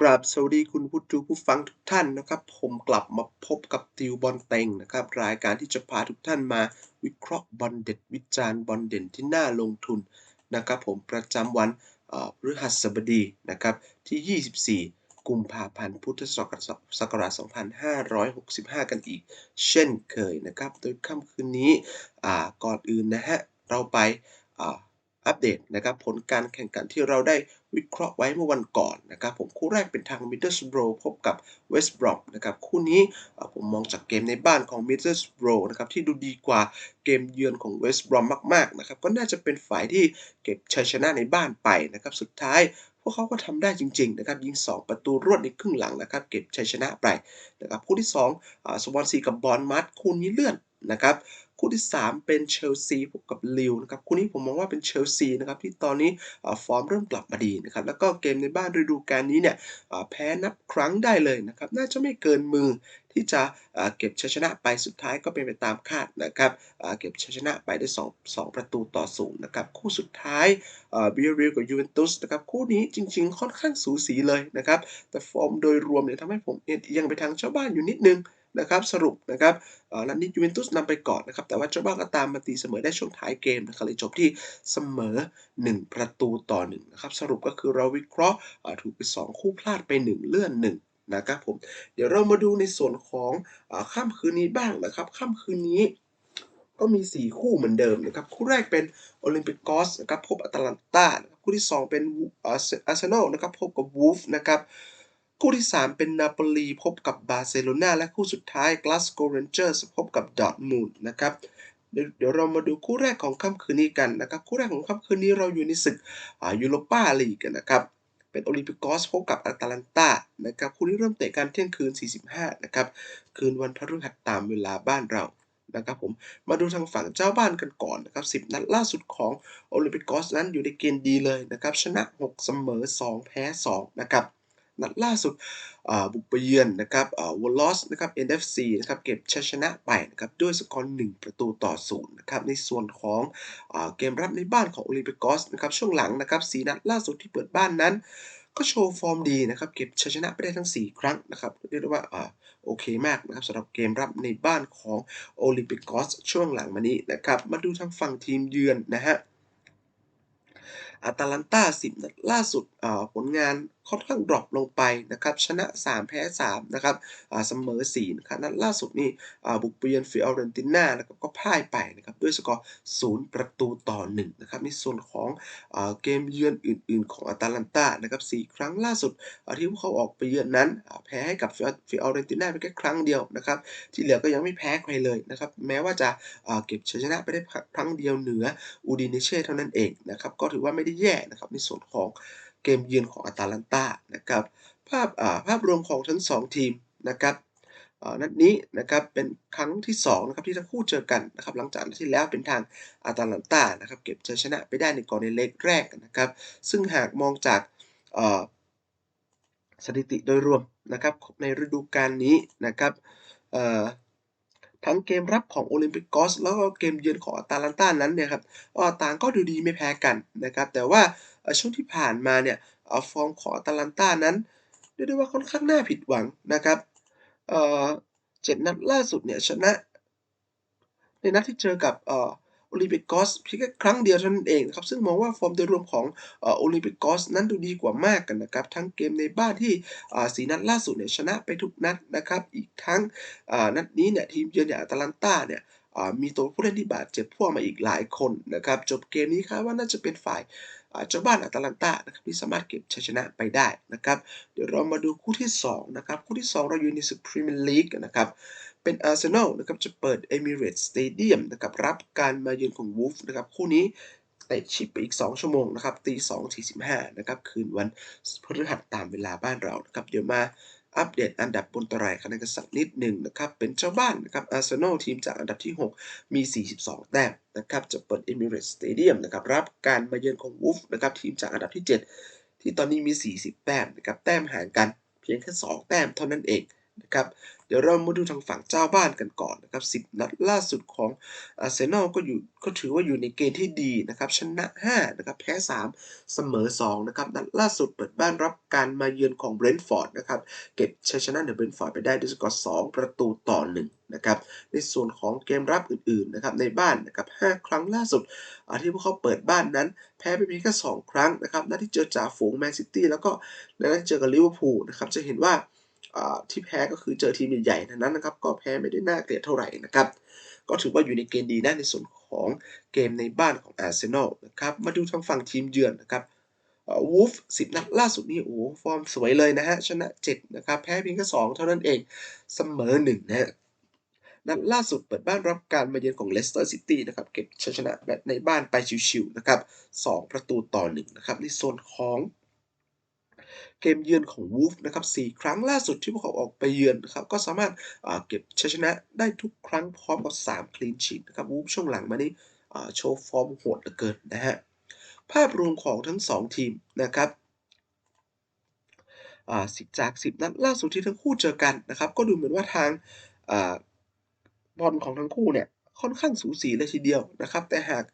กราบสวัสดีคุณผู้ดูผู้ฟังทุกท่านนะครับ ผมกลับมาพบกับติวบอลเต็งนะครับ รายการที่จะพาทุกท่านมาวิเคราะห์บอลเด็ดวิจารณ์บอลเด่นที่น่าลงทุนนะครับผมประจำวันพฤหัสบดีนะครับที่ 24 กุมภาพันธ์พุทธศักราช 2565 กันอีก เช่นเคยนะครับ โดยค่ำคืนนี้ก่อนอื่นนะฮะเราไป อัปเดตนะครับผลการแข่งขันที่เราได้วิเคราะห์ไว้เมื่อวันก่อนนะครับผมคู่แรกเป็นทาง Middlesbrough พบกับ West Brom นะครับคู่นี้ผมมองจากเกมในบ้านของ Middlesbrough นะครับที่ดูดีกว่าเกมเยือนของ West Brom มากๆนะครับก็น่าจะเป็นฝ่ายที่เก็บชัยชนะในบ้านไปนะครับสุดท้ายพวกเขาก็ทำได้จริงๆนะครับยิง 2 ประตูรวดในครึ่งหลังนะครับเก็บชัยชนะไปนะครับคู่ที่2สวอนซีกับบอลมัดคู่นี้เลื่อนนะครับ คู่ที่ 3 เป็นเชลซีพบกับลิวนะครับคู่นี้ผมมองว่าเป็นเชลซีนะครับที่ตอนนี้ฟอร์มเริ่มกลับมาดีนะครับแล้วก็เกมในบ้านฤดูกาลนี้เนี่ยแพ้นับครั้งได้เลยนะครับน่าจะไม่เกินมือที่จะเก็บชัยชนะไปสุดท้ายก็เป็นไปตามคาดนะครับเก็บชัยชนะไปได้2 2ประตูต่อศูนย์นะครับคู่สุดท้ายเบียริลกับยูเวนตุสนะครับคู่นี้จริง ๆ ค่อนข้างสูสีเลยนะครับแต่ฟอร์มโดยรวมเนี่ยทำให้ผมเอียงไปทางเจ้าบ้านอยู่นิดนึง นะครับสรุปนะครับนัดนี้ยูเวนตุสนำไปก่อนนะครับ แต่ว่าเจ้าบ้านก็ตามมาตีเสมอได้ช่วงท้ายเกมนะครับเลยจบที่เสมอ 1 ประตูต่อ1นะครับสรุปก็คือเราวิเคราะห์ถูกไป 2 คู่พลาดไป 1 เลื่อน 1นะครับผมเดี๋ยวเรามาดูในส่วนของค่ำคืนนี้บ้างนะครับค่ำคืนนี้ก็มี 4 คู่เหมือนเดิมนะครับคู่แรกเป็นโอลิมปิกกอสนะครับพบอัตแลนตาคู่ที่ 2 เป็นอาร์เซนอลนะครับพบกับวูฟนะครับ คู่ที่ 3 เป็นนาโปลีพบกับบาร์เซโลนาและคู่สุดท้ายกลาสโกเรนเจอร์สพบกับดอร์ทมูลนะครับเดี๋ยวเรามาดูคู่แรกของค่ำคืนนี้กันนะครับ คู่แรกของค่ำคืนนี้เราอยู่ในศึกยูโรปาลีกกันนะครับ เป็นโอลิมปิกอสพบกับอาตาลันตานะครับคู่นี้เริ่มเตะกันเที่ยงคืน 45 นะครับ คืนวันพฤหัสตามเวลาบ้านเรานะครับผมมาดูทางฝั่งเจ้าบ้านกันก่อนนะครับ 10 นัดล่าสุดของโอลิมปิกอสนั้นอยู่ในเกณฑ์ดีเลยนะครับ ชนะ 6 เสมอ 2 แพ้ 2 นะครับ นัดล่าสุดบุกไปเยือนนะครับวอลลอสนะครับ NFC นะครับเก็บชัยชนะไปนะครับด้วยสกอร์1ประตูต่อศูนย์นะครับในส่วนของอเกมรับในบ้านของโอลิมปิกอสนะครับช่วงหลังนะครับสีนัดล่าสุดที่เปิดบ้านนั้น ก็โชว์ฟอร์มดีนะครับเก็บชัยชนะไปได้ทั้ง 4 ครั้งนะครับเรียกได้ว่าโอเคมากนะครับสำหรับเกมรับในบ้านของโอลิมปิกอสช่วงหลังมานี้นะครับมาดูทางฝั่งทีมเยือนนะฮะอาตาลันตา10 นัดล่าสุดผลงาน ค่อนข้างดรอปลงไปนะครับ ชนะ 3 แพ้ 3 นะครับเสมอ4นะครับนัดล่าสุดนี่บุกเบียนฟิออเรนติน่านะครับก็พ่ายไปนะครับด้วยสกอร์ 0 ประตูต่อ 1 นะครับในส่วนของเกมเยือนอื่น ๆ ของอาตาลันตานะครับ 4 ครั้งล่าสุดที่พวกเขาออกไปเยือนนั้น แพ้ให้กับฟิออเรนติน่าไปแค่ครั้งเดียวนะครับ ที่เหลือก็ยังไม่แพ้ใครเลยนะครับ แม้ว่าจะเก็บชัยชนะไปได้ครั้งเดียวเหนืออูดินเช่เท่านั้นเองนะครับ ก็ถือว่าไม่ได้แย่นะครับในส่วนของ เกมเยือนของอาตาลันตานะครับภาพภาพรวมของทั้ง 2 ทีมนะครับนัดนี้นะครับเป็นครั้งที่2นะครับที่ทั้งคู่เจอกันนะครับหลังจากที่แล้วเป็นทางอาตาลันตานะครับเก็บชัยชนะไปได้ในก่อนในเล็กแรกนะครับ ซึ่งหากมองจากสถิติโดยรวมนะครับในฤดูกาลนี้นะครับ ทั้งเกมรับของโอลิมปิกกอสแล้วก็เกมเยือนของอตาลันตานั้นเนี่ยครับต่างก็ดูดีไม่แพ้กันนะครับแต่ว่าช่วงที่ผ่านมาเนี่ยฟอร์มของอตาลันตานั้นเรียกได้ว่าค่อนข้างน่าผิดหวังนะครับเจ็ดนัดล่าสุดเนี่ยชนะ ในนัดที่เจอกับ โอลิมปิกกอสเพียงแค่ครั้งเดียวเท่านั้นเองครับ ซึ่งมองว่าฟอร์มโดยรวมของโอลิมปิกกอสนั้นดูดีกว่ามากกันนะครับ ทั้งเกมในบ้านที่สีนัดล่าสุดเนี่ยชนะไปทุกนัดนะครับ อีกทั้งนัดนี้เนี่ยทีมเยือนอย่างอาตาลันตาเนี่ยมีตัวผู้เล่นที่บาดเจ็บพ่วงมาอีกหลายคนนะครับ จบเกมนี้คาดว่าน่าจะเป็นฝ่ายเจ้าบ้านอาตาลันตานะครับที่สามารถเก็บชัยชนะไปได้นะครับ เดี๋ยวเรามาดูคู่ที่2นะครับ คู่ที่ 2 เราอยู่ในศึกพรีเมียร์ลีกนะครับ เป็นอาร์เซนอลนะครับจะเปิดเอมิเรตสเตเดียมนะครับรับการมาเยือนของวูฟนะครับคู่นี้เตะชิปไปอีก 2 ชั่วโมงนะครับตี2ที15นะครับคืนวันพฤหัสตามเวลาบ้านเรานะครับเดี๋ยวมาอัปเดตอันดับบนตารางคะแนนกันสักนิดหนึ่งนะครับ เป็นเจ้าบ้านนะครับอาร์เซนอลทีมจากอันดับที่ 6 มี 42 แต้มนะครับ จะเปิดเอมิเรตสเตเดียมนะครับ รับการมาเยือนของวูฟนะครับ ทีมจากอันดับที่ 7 ที่ตอนนี้มี 40 แต้มนะครับ แต้มห่างกันเพียงแค่ 2 แต้มเท่านั้นเอง นะครับ เดี๋ยวเรามาดูทางฝั่งเจ้าบ้านกันก่อนนะครับ 10 นัดล่าสุดของอาร์เซนอลก็อยู่ก็ถือว่าอยู่ในเกณฑ์ที่ดีนะครับ ชนะ 5 นะครับ แพ้ 3 เสมอ 2 นะครับ นัดล่าสุดเปิดบ้านรับการมาเยือนของเบรนท์ฟอร์ดนะครับ เก็บชัยชนะเหนือเบรนท์ฟอร์ดไปได้ด้วยสกอร์ 2 ประตูต่อ 1นะครับในส่วนของเกมรับอื่นๆนะครับในบ้านนะครับ 5 ครั้งล่าสุดที่พวกเขาเปิดบ้านนั้น แพ้ไปเพียงแค่ 2 ครั้งนะครับนัดที่เจอจ่าฝูงแมนซิตี้แล้วก็นัดที่เจอกับลิเวอร์พูลนะครับจะเห็นว่า ที่แพ้ก็คือเจอทีมใหญ่ๆนั้นนะครับ ก็แพ้ไม่ได้น่าเกลียดเท่าไหร่นะครับ ก็ถือว่าอยู่ในเกณฑ์ดีนะในส่วนของเกมในบ้านของอาร์เซนอลนะครับ มาดูทางฝั่งทีมเยือนนะครับวูฟสิบนัดล่าสุดนี่โอ้ฟอร์มสวยเลยนะฮะ ชนะ7นะครับ แพ้เพียงแค่2เท่านั้นเองเสมอ1นะฮะนัดล่าสุดเปิดบ้านรับการมาเยือนของเลสเตอร์ซิตี้นะครับ เก็บชัยชนะแบบในบ้านไปชิวๆนะครับ 2 ประตูต่อ1นะครับในส่วนของ เกมเยือนของวูฟนะครับ4ครั้งล่าสุดที่พวกเขาออกไปเยือนนะครับก็สามารถเก็บชัยชนะได้ทุกครั้งพร้อมกับ 3 คลีนชีตนะครับวูฟช่วงหลังมานี้โชว์ฟอร์มโหดเหลือเกินนะฮะภาพรวมของทั้ง 2 ทีมนะครับสิบจาก 10 นัดล่าสุดที่ทั้งคู่เจอกันนะครับ ก็ดูเหมือนว่าทางบอลของทั้งคู่เนี่ย ค่อนข้างสูสีเลยทีเดียวนะครับ แต่หาก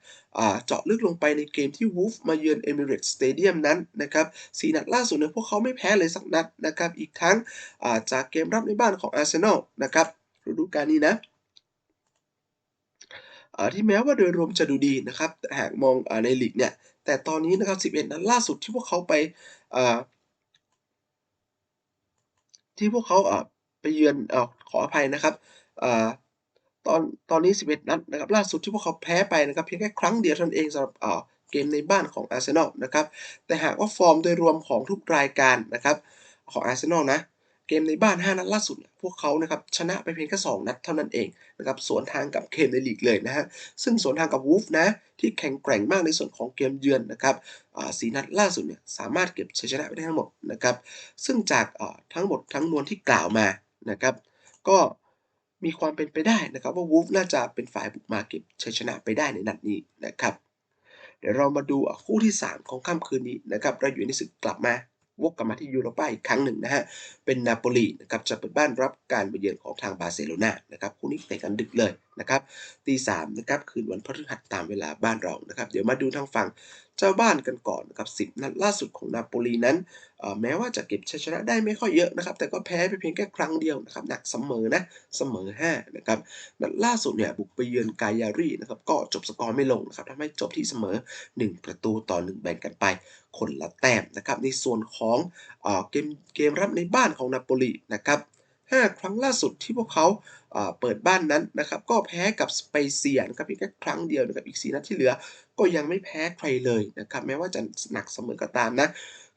เจาะลึกลงไปในเกมที่วูฟมาเยือนเอมิเรตสเตเดียมนั้นนะครับสีนัดล่าสุดเนี่ยพวกเขาไม่แพ้เลยสักนัดนะครับ อีกทั้งจากเกมรับในบ้านของอาร์เซนอลนะครับฤดูกาลนี้นะที่แม้ว่าโดยรวมจะดูดีนะครับหากมองในลีกเนี่ย แต่ตอนนี้นะครับ 11 นัดล่าสุดที่พวกเขาไปที่พวกเขาไปเยือนอขออภัยนะครับ ตอนตอนนี้ 11 นัดนะครับล่าสุดที่พวกเขาแพ้ไปนะครับเพียงแค่ครั้งเดียวเท่านั้นเองสำหรับเกมในบ้านของอาร์เซนอลนะครับแต่หากว่าฟอร์มโดยรวมของทุกรายการนะครับของอาร์เซนอลนะเกมในบ้าน 5 นัดล่าสุด พวกเขานะครับชนะไปเพียงแค่ 2 นัดเท่านั้นเองนะครับสวนทางกับเกมในลีกเลยนะฮะซึ่งสวนทางกับวูฟนะที่แข็งแกร่งมากในส่วนของเกมเยือนนะครับสีนัดล่าสุดเนี่ยสามารถเก็บชัยชนะไปได้ทั้งหมดนะครับซึ่งจากทั้งหมดทั้งมวลที่กล่าวมานะครับก็ มีความเป็นไปได้นะครับว่าวูฟน่าจะเป็นฝ่ายบุกมาเก็บชัยชนะไปได้ในนัดนี้นะครับ เดี๋ยวเรามาดูคู่ที่ 3 ของค่ำคืนนี้นะครับเราอยู่ในศึกกลับมาวกกลับมาที่ยูโรป้าอีกครั้งหนึ่งนะฮะ เป็นนาโปลีนะครับจะเปิดบ้านรับการไปเยือนของทางบาร์เซโลนานะครับคู่นี้เตะกันดึกเลยนะครับตีสามนะครับคืนวันพฤหัสตามเวลาบ้านเรานะครับ เดี๋ยวมาดูทางฝั่งเจ้าบ้านกันก่อนนะครับสิบนัดล่าสุดของนาโปลีนั้น แม้ว่าจะเก็บชัยชนะได้ไม่ค่อยเยอะนะครับ แต่ก็แพ้ไปเพียงแค่ครั้งเดียวนะครับหนักเสมอนะเสมอ5นะครับนัดล่าสุดเนี่ยบุกไปเยือนกายารีนะครับก็จบสกอร์ไม่ลงนะครับทำให้จบที่เสมอ 1 ประตูต่อ 1 แบ่งกันไป คนละแต้มนะครับในส่วนของเกมเกมรับในบ้านของนาโปลีนะครับ5ครั้งล่าสุดที่พวกเขาเปิดบ้านนั้นนะครับก็แพ้กับสเปเซียนะครับเพียงแค่ครั้งเดียวนะครับอีก 4 นัดที่เหลือ ก็ยังไม่แพ้ใครเลยนะครับแม้ว่าจะหนักเสมอก็ตามนะ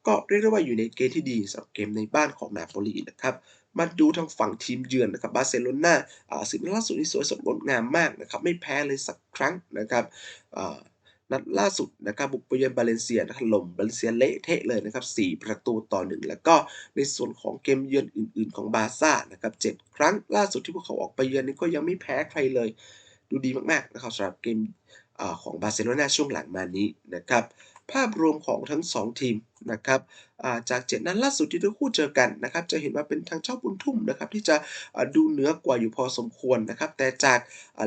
ก็เรียกได้ว่าอยู่ในเกมที่ดีสำหรับเกมในบ้านของนาโปลีนะครับมาดูทางฝั่งทีมเยือนนะครับบาร์เซโลนาอ่าสิบล่าสุดนี่สวยสดงดงามมากนะครับไม่แพ้เลยสักครั้งนะครับอ่านัดล่าสุดนะครับบุกไปเยือนบาเลนเซียนะถล่มบาเลนเซียเละเทะเลยนะครับ4ประตูต่อ 1 แล้วก็ในส่วนของเกมเยือนอื่น ๆ ของบาซ่านะครับ7ครั้งล่าสุดที่พวกเขาออกไปเยือนนี่ก็ยังไม่แพ้ใครเลย ดูดีมากๆนะครับสำหรับเกมอของบาร์เซโลนาช่วงหลังมานี้นะครับ ภาพรวมของทั้ง 2 ทีมนะครับจากเจ็ดนัดล่าสุดที่ทั้งคู่เจอกันนะครับ จะเห็นว่าเป็นทางเจ้าบุญทุ่มนะครับที่จะดูเหนือกว่าอยู่พอสมควรนะครับ แต่จาก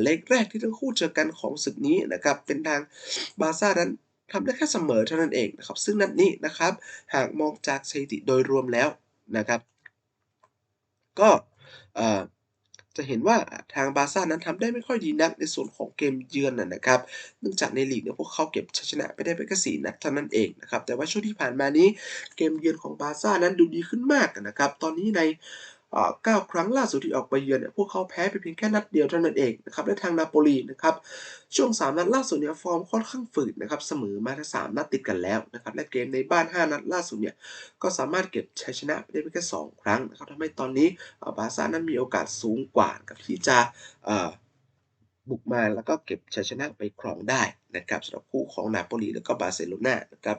เลกแรกที่ทั้งคู่เจอกันของศึกนี้นะครับ เป็นทางบาซ่านั้นทำได้แค่เสมอเท่านั้นเองนะครับ ซึ่งนัดนี้นะครับ หากมองจากสถิติโดยรวมแล้วนะครับ ก็ จะเห็นว่าทางบาซ่านั้นทำได้ไม่ค่อยดีนักในส่วนของเกมเยือนนะครับ เนื่องจากในลีกเนี่ยพวกเขาเก็บชัยชนะไปได้ไปแค่สี่นัดเท่านั้นเองนะครับ แต่ว่าช่วงที่ผ่านมานี้เกมเยือนของบาซ่านั้นดูดีขึ้นมากนะครับ ตอนนี้ใน เก้าครั้งล่าสุดที่ออกไปเยือนเนี่ยพวกเขาแพ้ไปเพียงแค่นัดเดียวเท่านั้นเองนะครับและทางนาโปลีนะครับช่วง 3 นัดล่าสุดเนี่ยฟอร์มค่อนข้างฝืดนะครับเสมอมาทั้งสามนัดติดกันแล้วนะครับและเกมในบ้าน 5 นัดล่าสุดเนี่ยก็สามารถเก็บชัยชนะไปได้เพียงแค่ 2 ครั้งนะครับทำให้ตอนนี้บาซ่านั้นมีโอกาสสูงกว่ากับที่จะบุกมาแล้วก็เก็บชัยชนะไปครองได้นะครับสำหรับคู่ของนาโปลีแล้วก็บาร์เซโลนานะครับ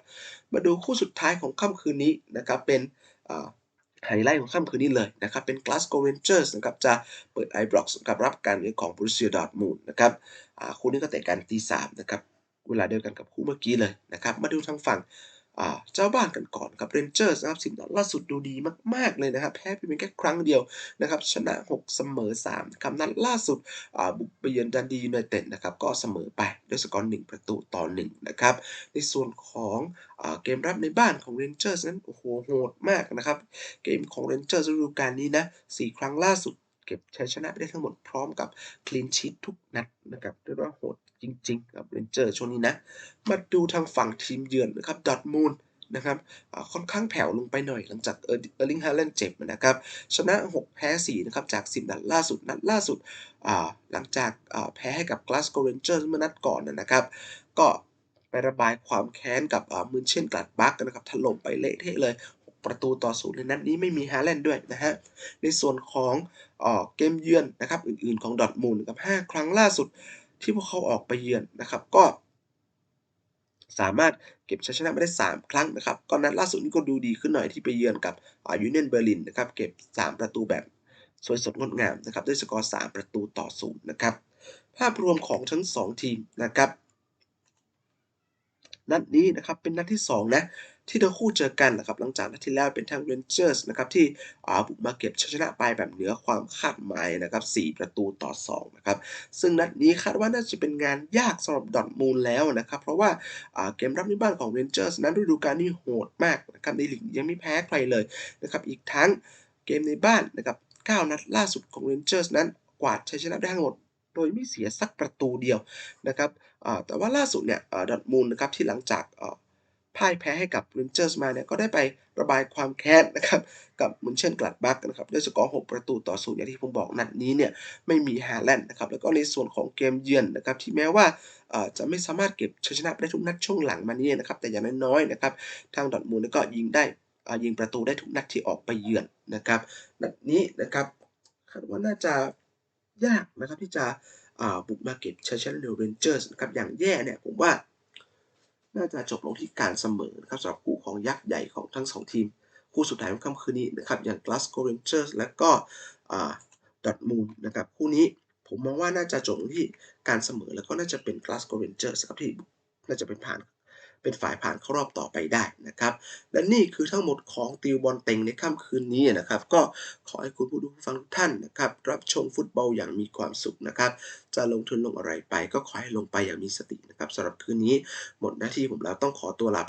มาดูคู่สุดท้ายของค่ำคืนนี้นะครับเป็น ไฮไลท์ของค่ำคืนนี้เลยนะครับ เป็น Glasgow Rangers นะครับ จะเปิด i b r o x กับรับการเล่นของ Borussia Dortmund นะครับคู่นี้ก็เตะกันตีสามนะครับ เวลาเดียวกันกับคู่เมื่อกี้เลยนะครับ มาดูทางฝั่ง เจ้าบ้านกันก่อนครับ Rangers นะครับ10นัดล่าสุดดูดีมาก ๆ เลยนะครับ แพ้เพียงแค่ครั้งเดียวนะครับ ชนะ 6 เสมอ3ครับนัดล่าสุดบุกไปเยือน Dundee United นะครับ ก็เสมอไปด้วยสกอร์1ประตูต่อ1นะครับ ในส่วนของอเกมรับในบ้านของ Rangers นั้น โอ้โฮโหดมากนะครับ เกมของ Rangers ฤดูกาลนี้นะ4ครั้งล่าสุดเก็บชัยชนะไปได้ทั้งหมดพร้อมกับ clean sheet ทุกนัดนะครับเรียกว่าโหด จริงๆกับ Rangers ช่วงนี้นะ มาดูทางฝั่งทีมเยือนนะครับ Dortmund นะครับค่อนข้างแผ่วลงไปหน่อยหลังจาก Erl Erling Haaland เจ็บนะครับ ชนะ 6 แพ้ 4 นะครับ จาก 10 นัดล่าสุด นัดล่าสุด หลังจากแพ้ให้กับ Glasgow Rangers เมื่อนัดก่อนนะครับ ก็ไประบายความแค้นกับอ่า Mönchengladbach นะครับ ถล่มไปเละเทะเลย 6 ประตูต่อ0ในนัดนี้ไม่มี Haaland ด้วยนะครับในส่วนของเอเกมเยือนนะครับ อื่นๆของ Dortmund นะครับ 5 ครั้งล่าสุด ที่พวกเขาออกไปเยือนนะครับ ก็ สามารถเก็บชัยชนะมาได้ 3 ครั้งนะครับ ก็นัดล่าสุดนี้ก็ดูดีขึ้นหน่อยที่ไปเยือนกับอ่า Union Berlin นะครับ เก็บ 3 ประตูแบบสวยสดงดงามนะครับ ด้วยสกอร์ 3 ประตูต่อ0นะครับ ภาพรวมของทั้ง 2 ทีมนะครับ นัดนี้นะครับเป็นนัดที่ 2 นะ ที่ทั้งคู่เจอกันนะครับหลังจากนัดที่แล้วเป็นทาง Rangers นะครับที่อ่าบุกมาเก็บชัยชนะไปแบบเหนือความคาดหมายนะครับ4ประตูต่อ2นะครับซึ่งนัดนี้คาดว่าน่าจะเป็นงานยากสำหรับ Dortmund แล้วนะครับเพราะว่าเกมรับในบ้านของ Rangers นั้นฤดูกาลนี้โหดมากนะครับในลีกยังไม่แพ้ใครเลยนะครับอีกทั้งเกมในบ้านนะครับ9นัดล่าสุดของ Rangers นั้นกวาดชัยชนะได้ทั้งหมดโดยไม่เสียสักประตูเดียวนะครับแต่ว่าล่าสุดเนี่ยดอ่า Dortmund นะครับที่หลังจากา พ่ายแพ้ให้กับ Rangers มาเนี่ยก็ได้ไประบายความแค้นนะครับกับ Mönchengladbach นะครับด้วยสกอร์6ประตูต่อ0อย่างที่ผมบอกนัดนี้เนี่ยไม่มี Haaland นะครับแล้วก็ในส่วนของเกมเยือนนะครับที่แม้ว่าจะไม่สามารถเก็บชัยชนะได้ทุกนัดช่วงหลังมานี้นะครับแต่อย่างน้อยๆนะครับทาง Dortmund ก็ยิงได้ยิงประตูได้ทุกนัดที่ออกไปเยือนนะครับนัดนี้นะครับคาดว่าน่าจะยากนะครับที่จะบุกมาเก็บชัยชนะเหนือ Rangers นะครับอย่างแย่เนี่ยผมว่า น่าจะจบลงที่การเสมอนะครับสำหรับคู่ของยักษ์ใหญ่ของทั้ง2ทีม คู่สุดท้ายของค่ำคืนนี้นะครับ อย่าง Glasgow Rangers และก็ดอทมูลนะครับ คู่นี้ผมมองว่าน่าจะจบลงที่การเสมอแล้วก็น่าจะเป็น Glasgow Rangers ครับที่น่าจะเป็นผ่าน เป็นฝ่ายผ่านเข้ารอบต่อไปได้นะครับ และนี่คือทั้งหมดของติวบอลเต็งในค่ำคืนนี้นะครับ ก็ขอให้คุณผู้ดูผู้ฟังทุกท่านนะครับ รับชมฟุตบอลอย่างมีความสุขนะครับ จะลงทุนลงอะไรไป ก็ขอให้ลงไปอย่างมีสตินะครับสำหรับคืนนี้หมดหน้าที่ผมแล้วต้องขอตัวลาไป